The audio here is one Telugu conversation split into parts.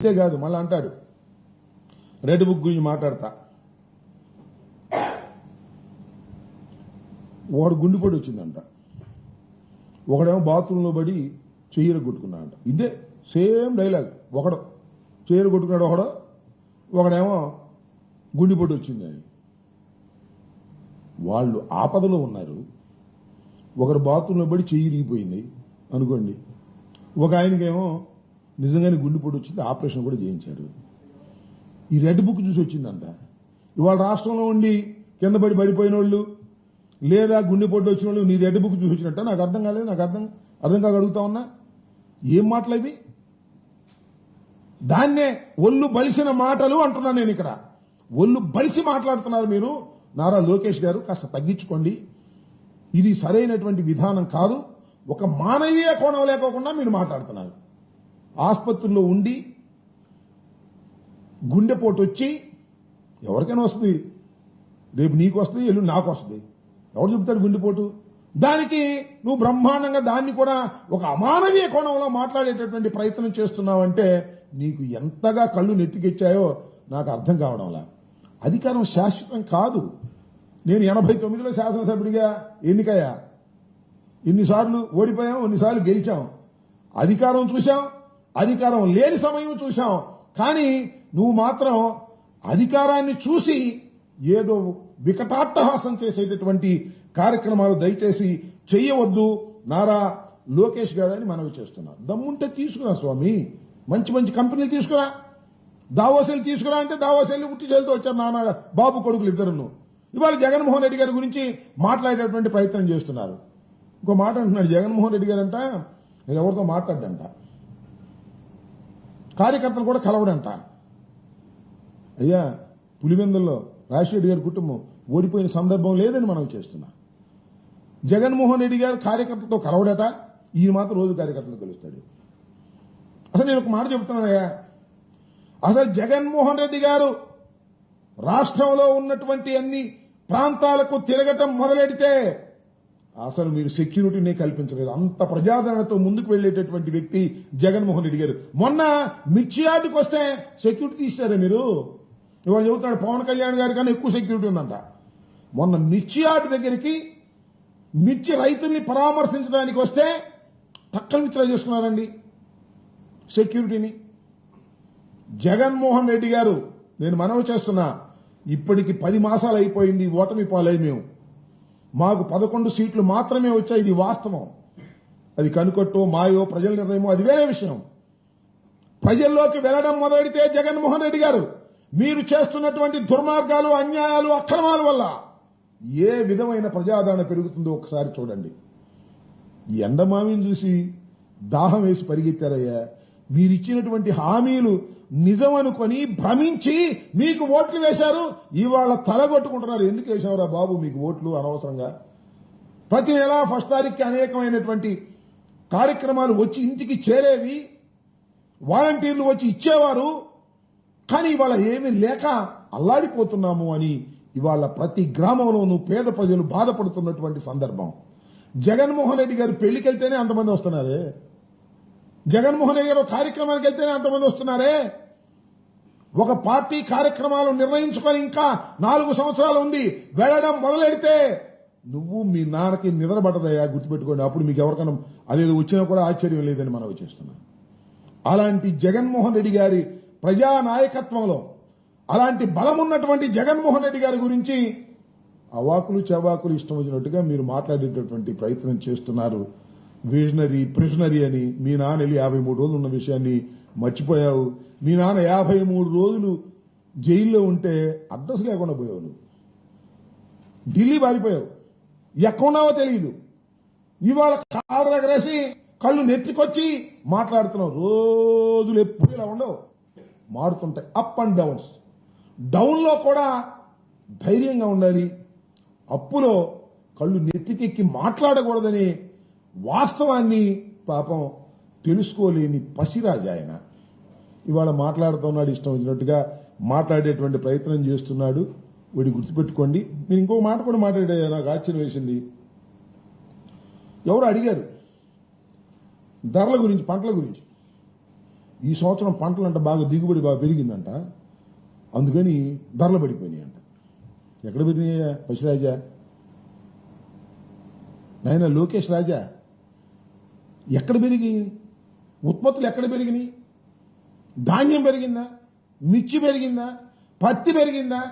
ఇదే కాదు మళ్ళీ అంటాడు. రెడ్ బుక్ గురించి మాట్లాడతా. ఒకడు గుండెపడి వచ్చిందంట. ఒకడేమో బాత్రూంలో పడి చెయ్యర కొట్టుకున్నాడంట. ఇదే సేమ్ డైలాగ్ ఒకడు చెయ్యర కొట్టుకున్నాడు ఒకడు ఒకడేమో గుండెపడి వచ్చింది అని. వాళ్ళు ఆపదలో ఉన్నారు. ఒకరు బాత్రూంలో పడి చెయ్యి ఇరిగిపోయింది అనుకోండి. ఒక ఆయనకేమో నిజంగానే గుండెపోటు వచ్చింది ఆపరేషన్ కూడా చేయించారు. ఈ రెడ్ బుక్ చూసి వచ్చిందంట. ఇవాళ రాష్ట్రంలో ఉండి కింద పడి పడిపోయిన వాళ్ళు లేదా గుండెపోటు వచ్చిన వాళ్ళు నీ రెడ్ బుక్ చూసి వచ్చినట్ట? నాకు అర్థం కాలేదు నాకు అర్థం అర్థం కాగలుగుతా ఉన్నా. ఏం మాటలు అవి? దాన్నే ఒళ్ళు బలిసిన మాటలు అంటున్నాను నేను ఇక్కడ. ఒళ్ళు బలిసి మాట్లాడుతున్నారు మీరు. నారా లోకేష్ గారు కాస్త తగ్గించుకోండి. ఇది సరైనటువంటి విధానం కాదు. ఒక మానవీయ కోణం లేకోకుండా మీరు మాట్లాడుతున్నారు. ఆసుపత్రిలో ఉండి గుండెపోటు వచ్చి ఎవరికైనా వస్తుంది. రేపు నీకు వస్తుంది ఎల్లు నాకు వస్తుంది. ఎవరు చెబుతాడు గుండెపోటు దానికి నువ్వు బ్రహ్మాండంగా దాన్ని కూడా ఒక అమానవీయ కోణంలో మాట్లాడేటటువంటి ప్రయత్నం చేస్తున్నావంటే నీకు ఎంతగా కళ్ళు నెత్తికెచ్చాయో నాకు అర్థం కావడంలా. అధికారం శాశ్వతం కాదు. నేను ఎనభై తొమ్మిదిలో శాసనసభ్యుడిగా ఎన్నికయ్యా. ఎన్నిసార్లు ఓడిపోయాం ఎన్నిసార్లు గెలిచాం. అధికారం చూశాం అధికారం లేని సమయం చూశాం. కానీ నువ్వు మాత్రం అధికారాన్ని చూసి ఏదో వికటాట్టహాసం చేసేటటువంటి కార్యక్రమాలు దయచేసి చెయ్యవద్దు. నారా లోకేష్ గారు అని మనవి చేస్తున్నారు దమ్ముంటే తీసుకురా స్వామి. మంచి మంచి కంపెనీలు తీసుకురా. దావోసెలు తీసుకురా అంటే దావోసెల్ని ఉట్టిచేలుతో వచ్చారు నాన్న బాబు కొడుకులు ఇద్దరును. ఇవాళ జగన్మోహన్ రెడ్డి గారి గురించి మాట్లాడేటువంటి ప్రయత్నం చేస్తున్నారు. ఇంకో మాట అంటున్నాడు జగన్మోహన్ రెడ్డి గారంట నేను ఎవరితో మాట్లాడ్డంట? కార్యకర్తలు కూడా కలవడంట. అయ్యా పులివెందుల్లో రాజశేఖర్ గారి కుటుంబం ఓడిపోయిన సందర్భం లేదని మనం చేస్తున్నా. జగన్మోహన్ రెడ్డి గారు కార్యకర్తలతో కలవడట ఈయన మాత్రం రోజు కార్యకర్తలు కలుస్తాడు. అసలు నేను ఒక మాట చెబుతున్నానయ్యా అసలు జగన్మోహన్ రెడ్డి గారు రాష్ట్రంలో ఉన్నటువంటి అన్ని ప్రాంతాలకు తిరగటం మొదలెడితే అసలు మీరు సెక్యూరిటీని కల్పించలేదు. అంత ప్రజాదరణతో ముందుకు వెళ్ళేటటువంటి వ్యక్తి జగన్మోహన్ రెడ్డి గారు. మొన్న మిర్చి వస్తే సెక్యూరిటీ తీశారే మీరు? ఇవాళ చెబుతున్నాడు పవన్ కళ్యాణ్ గారి కన్నా ఎక్కువ సెక్యూరిటీ ఉందంట. మొన్న మిర్చి యార్డు దగ్గరికి మిర్చి రైతుల్ని పరామర్శించడానికి వస్తే పక్కన మిత్ర చేసుకున్నారండి సెక్యూరిటీని జగన్మోహన్ రెడ్డి గారు నేను మనవి చేస్తున్నా ఇప్పటికి పది మాసాలు అయిపోయింది ఓటమి పాలై మేము. మాకు పదకొండు సీట్లు మాత్రమే వచ్చాయి ఇది వాస్తవం. అది కనుకొట్టో మాయో ప్రజల నిర్ణయమో అది వేరే విషయం. ప్రజల్లోకి వెళ్ళడం మొదలెడితే జగన్మోహన్ రెడ్డి గారు మీరు చేస్తున్నటువంటి దుర్మార్గాలు అన్యాయాలు అక్రమాల వల్ల ఏ విధమైన ప్రజాదరణ పెరుగుతుందో ఒకసారి చూడండి. ఈ ఎండమామిని చూసి దాహం వేసి పరిగెత్తారయ్యా. మీరిచ్చినటువంటి హామీలు నిజం అనుకొని భ్రమించి మీకు ఓట్లు వేశారు ఇవాళ తలగొట్టుకుంటున్నారు. ఎందుకు వేసావురా బాబు మీకు ఓట్లు అనవసరంగా? ప్రతి నెల ఫస్ట్ తారీఖుకి అనేకమైనటువంటి కార్యక్రమాలు వచ్చి ఇంటికి చేరేవి వాలంటీర్లు వచ్చి ఇచ్చేవారు కానీ ఇవాళ ఏమీ లేక అల్లాడిపోతున్నాము అని ఇవాళ ప్రతి గ్రామంలోనూ పేద ప్రజలు బాధపడుతున్నటువంటి సందర్భం. జగన్మోహన్ రెడ్డి గారు పెళ్ళికెళ్తేనే అంతమంది వస్తున్నారే? జగన్మోహన్ రెడ్డి గారు కార్యక్రమానికి వెళ్తేనే అంతమంది వస్తున్నారే? ఒక పార్టీ కార్యక్రమాలు నిర్ణయించుకొని ఇంకా నాలుగు సంవత్సరాలు ఉంది. వెళ్ళడం మొదలెడితే నువ్వు మీ నాన్నకి నిద్రపడదయ్యా గుర్తుపెట్టుకోండి. అప్పుడు మీకు ఎవరికైనా అదేదో వచ్చినా కూడా ఆశ్చర్యం లేదని మనవి చేస్తున్నాం. అలాంటి జగన్మోహన్ రెడ్డి గారి ప్రజా నాయకత్వంలో అలాంటి బలం ఉన్నటువంటి జగన్మోహన్ రెడ్డి గారి గురించి అవాకులు చవాకులు ఇష్టం వచ్చినట్టుగా మీరు మాట్లాడేటటువంటి ప్రయత్నం చేస్తున్నారు. విజనరీ ప్రిజనరీ అని మీ నాన్న వెళ్ళి యాభై మూడు రోజులు ఉన్న విషయాన్ని మర్చిపోయావు. మీ నాన్న యాభై మూడు రోజులు జైల్లో ఉంటే అడ్రస్ లేకుండా పోయావు నువ్వు. ఢిల్లీ పారిపోయావు. ఎక్కడున్నావో తెలియదు ఇవాళ కాళ్ళ దగ్గరేసి కళ్ళు నెత్తికొచ్చి మాట్లాడుతున్నావు. రోజులు ఎప్పుడు ఇలా ఉండవు. మారుతుంటాయి. అప్ అండ్ డౌన్స్ డౌన్లో కూడా ధైర్యంగా ఉండాలి. అప్పులో కళ్ళు నెత్తికెక్కి మాట్లాడకూడదని వాస్తవాన్ని పాపం తెలుసుకోలేని పసిరాజు ఆయన. ఇవాళ మాట్లాడుతున్నాడు ఇష్టం వచ్చినట్టుగా మాట్లాడేటువంటి ప్రయత్నం చేస్తున్నాడు. వీడి గుర్తుపెట్టుకోండి. నేను ఇంకో మాట కూడా మాట్లాడే నాకు ఆశ్చర్యం వేసింది. ఎవరు అడిగారు? ధరల గురించి పంటల గురించి. ఈ సంవత్సరం పంటలంట బాగా దిగుబడి బాగా పెరిగిందంట. అందుకని ధరలు పడిపోయినాయి అంట ఎక్కడ పెరిగినాయా? పశురాజా నాయన లోకేష్ రాజా? ఎక్కడ పెరిగాయి ఉత్పత్తులు ఎక్కడ పెరిగినాయి? ధాన్యం పెరిగిందా? మిర్చి పెరిగిందా? పత్తి పెరిగిందా?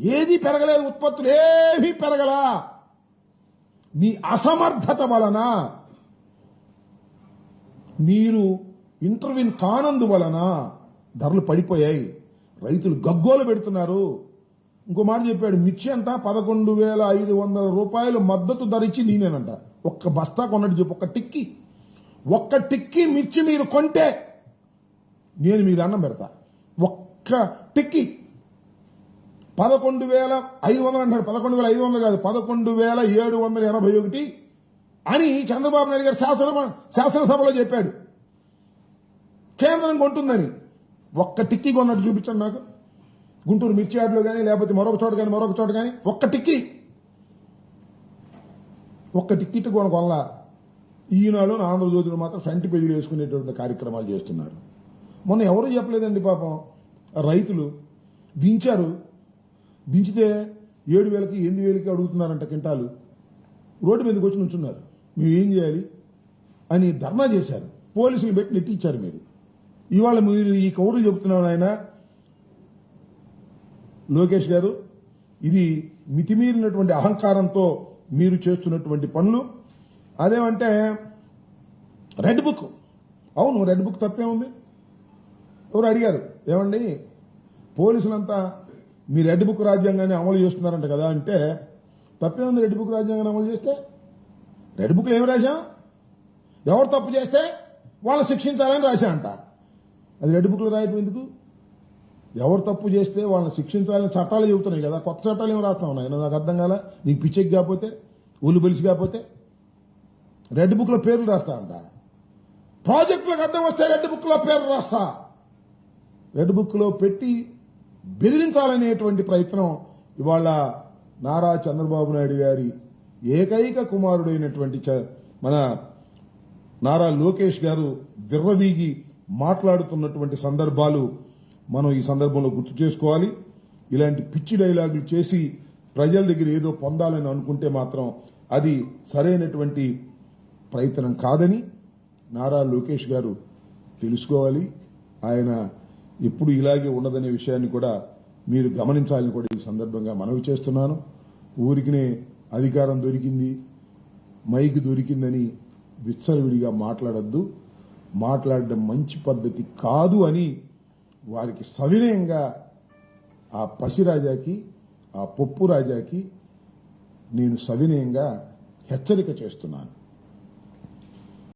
ఏది పెరగలేదు ఉత్పత్తులు ఏమీ పెరగలా. మీ అసమర్థత వలన మీరు ఇంటర్వ్యూన్ కానందు వలన ధరలు పడిపోయాయి. రైతులు గగ్గోలు పెడుతున్నారు. ఇంకో మాట చెప్పాడు మిర్చి అంట పదకొండు వేల ఐదు వందల రూపాయలు మద్దతు ధర ఇచ్చి నేనేనంట ఒక్క బస్తా కొన్నట్టు చెప్పు ఒక్క టిక్కీ. ఒక్క టిక్కి మిర్చి మీరు కొంటే నేను మీకు అన్నం పెడతా. ఒక్క టిక్కి పదకొండు వేల ఐదు వందలు అంటారు. పదకొండు వేల ఐదు వందలు కాదు పదకొండు వేల ఏడు వందల ఎనభై ఒకటి అని చంద్రబాబు నాయుడు గారు శాసన శాసనసభలో చెప్పాడు. కేంద్రం కొంటుందని. ఒక్క టిక్కీ కొన్నట్టు చూపించండి నాకు. గుంటూరు మిర్చి యార్డులో కానీ లేకపోతే మరొక చోట కానీ మరొక చోట కానీ ఒక్క టిక్కీ. ఒక్క టిక్కెట్ కొన కొనలా. ఈనాడు ఆంధ్రజ్యోతిలో మాత్రం ఫ్రంట్ పేజీలు వేసుకునేటువంటి కార్యక్రమాలు చేస్తున్నారు. మొన్న ఎవరు చెప్పలేదండి పాపం? రైతులు దించారు. దించితే ఏడు వేలకి ఎనిమిది వేలకి అడుగుతున్నారంట కింటాలు రోడ్డు మీదకి వచ్చి నుంచున్నారు. మేము ఏం చేయాలి? అని ధర్నా చేశారు. పోలీసులు పెట్టి నెట్టించారు మీరు. ఇవాళ మీరు ఈ కౌరులు చెబుతున్నాను ఆయన లోకేష్ గారు ఇది మితిమీరినటువంటి అహంకారంతో మీరు చేస్తున్నటువంటి పనులు. అదేమంటే రెడ్ బుక్. అవును రెడ్ బుక్ తప్పే ఉంది. ఎవరు అడిగారు? ఏమండి? పోలీసులంతా మీ రెడ్ బుక్ రాజ్యాంగాన్ని అమలు చేస్తున్నారంట కదా అంటే తప్పే ఉంది రెడ్ బుక్ రాజ్యాంగాన్ని అమలు చేస్తే? రెడ్ బుక్లు ఏమి రాశాం? ఎవరు తప్పు చేస్తే వాళ్ళని శిక్షించాలని రాశా అంట. అది రెడ్ బుక్లు రాయటం ఎందుకు? ఎవరు తప్పు చేస్తే వాళ్ళని శిక్షించాలని చట్టాలు చెబుతున్నాయి కదా. కొత్త చట్టాలు ఏమి రాస్తా ఉన్నాయి? నాకు అర్థం కాలే? నీకు పిచ్చెక్కి కాకపోతే ఒళ్ళు బలిసి కాకపోతే? రెడ్ బుక్లో పేర్లు రాస్తా అంట ప్రాజెక్టులకు అడ్డం వస్తే రెడ్ బుక్లో పేర్లు రాస్తా. రెడ్ బుక్లో పెట్టి బెదిరించాలనేటువంటి ప్రయత్నం ఇవాళ నారా చంద్రబాబు నాయుడు గారి ఏకైక కుమారుడైనటువంటి చ- మన నారా లోకేష్ గారు విర్రవీగి మాట్లాడుతున్నటువంటి సందర్భాలు మనం ఈ సందర్భంలో గుర్తు చేసుకోవాలి. ఇలాంటి పిచ్చి డైలాగులు చేసి ప్రజల దగ్గర ఏదో పొందాలని అనుకుంటే మాత్రం అది సరైనటువంటి ప్రయత్నం కాదని నారా లోకేష్ గారు తెలుసుకోవాలి. ఆయన ఎప్పుడు ఇలాగే ఉండదనే విషయాన్ని కూడా మీరు గమనించాలని కూడా ఈ సందర్భంగా మనవి చేస్తున్నాను. ఊరికినే అధికారం దొరికింది మైక్ దొరికిందని విచ్చలవిడిగా మాట్లాడద్దు. మాట్లాడడం మంచి పద్ధతి కాదు అని వారికి సవినయంగా ఆ పసిరాజాకి ఆ పొప్పు రాజాకి నేను సవినయంగా హెచ్చరిక చేస్తున్నాను.